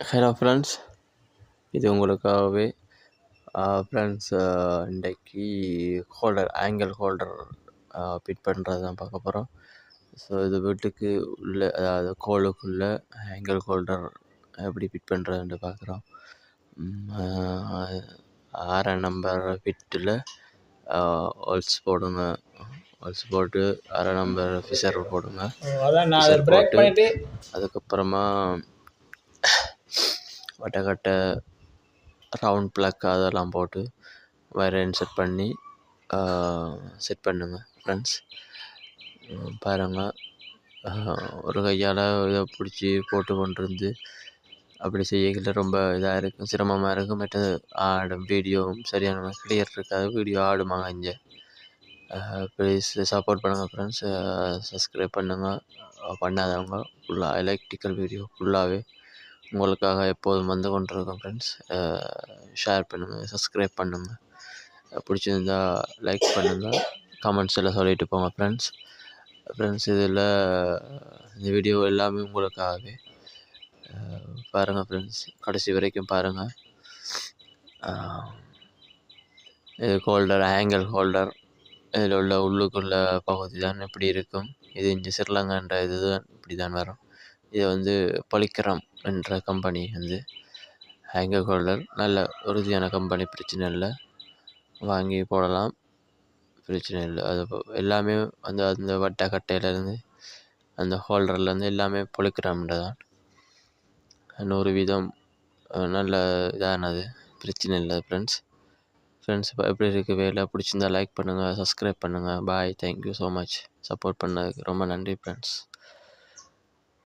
Hello friends இது உங்களுக்காகவே friends இன்றைக்கி ஹோல்டர் ஆங்கிள் ஹோல்டர் ஃபிட் பண்ணுறது தான் பார்க்க போகிறோம் ஸோ இது வீட்டுக்கு உள்ள அதாவது கோலுக்குள்ளே ஆங்கிள் ஹோல்டர் எப்படி ஃபிட் பண்ணுறதுன்ட்டு பார்க்குறோம். ஆறாம் நம்பர் ஃபிட்டில் ஹோல்ஸ் போடுங்க. ஹோல்ஸ் போட்டு அரை நம்பர் ஃபிஷர் போடுங்க. போட்டு- அதுக்கப்புறமா வட்டக்கட்டை ரவுண்ட் பிளக் அதெல்லாம் போட்டு வயரை இன்செர்ட் பண்ணி செட் பண்ணுங்கள் ஃப்ரெண்ட்ஸ் பாருங்கள் ஒரு கையால் இதை பிடிச்சி போட்டு கொண்டிருந்து அப்படி செய்யல ரொம்ப இதாக இருக்கும் சிரமமாக இருக்கும். மற்ற ஆடும் வீடியோவும் சரியான கிளியர் இருக்காது. வீடியோ ஆடுமாங்க இங்கே? ப்ளீஸ் சப்போர்ட் பண்ணுங்கள் ஃப்ரெண்ட்ஸ் சப்ஸ்கிரைப் பண்ணுங்கள் பண்ணாதவங்க ஃபுல்லாக எலக்ட்ரிக்கல் வீடியோ ஃபுல்லாகவே உங்களுக்காக எப்போதும் வந்து கொண்டிருக்கோம் ஃப்ரெண்ட்ஸ் ஷேர் பண்ணுங்கள் சப்ஸ்கிரைப் பண்ணுங்கள் பிடிச்சிருந்தா லைக் பண்ணுங்கள் கமெண்ட்ஸில் சொல்லிட்டு போங்க ஃப்ரெண்ட்ஸ் ஃப்ரெண்ட்ஸ் இதில் இந்த வீடியோ எல்லாமே உங்களுக்காகவே. பாருங்கள் ஃப்ரெண்ட்ஸ் கடைசி வரைக்கும் பாருங்கள் இது ஹோல்டர் ஆங்கிள் ஹோல்டர் இதில் உள்ள உள்ளுக்குள்ள பகுதி தான் இப்படி இருக்கும். இது இங்கே ஸ்ரீலங்கான்ற இது தான் இப்படி தான் வரும். இது வந்து பொலிக்ரம் என்ற கம்பெனி வந்து ஹேங்கர் ஹோல்டர் நல்ல உறுதியான கம்பெனி பிரச்சனை இல்லை. வாங்கி போடலாம் பிரச்சனை இல்லை. அது போ- எல்லாமே அந்த அந்த வட்டை கட்டையிலேருந்து அந்த ஹோல்டர்லேருந்து எல்லாமே பொலிக்ரம்ன்ற தான். நூறு வீதம் நல்ல இதானது. பிரச்சனை இல்லை ஃப்ரெண்ட்ஸ் ஃப்ரெண்ட்ஸ் இப்போ எப்படி இருக்குது வேலை பிடிச்சிருந்தா லைக் பண்ணுங்கள் சப்ஸ்கிரைப் பண்ணுங்கள் bye thank you so much support பண்ணதுக்கு ரொம்ப நன்றி ஃப்ரெண்ட்ஸ்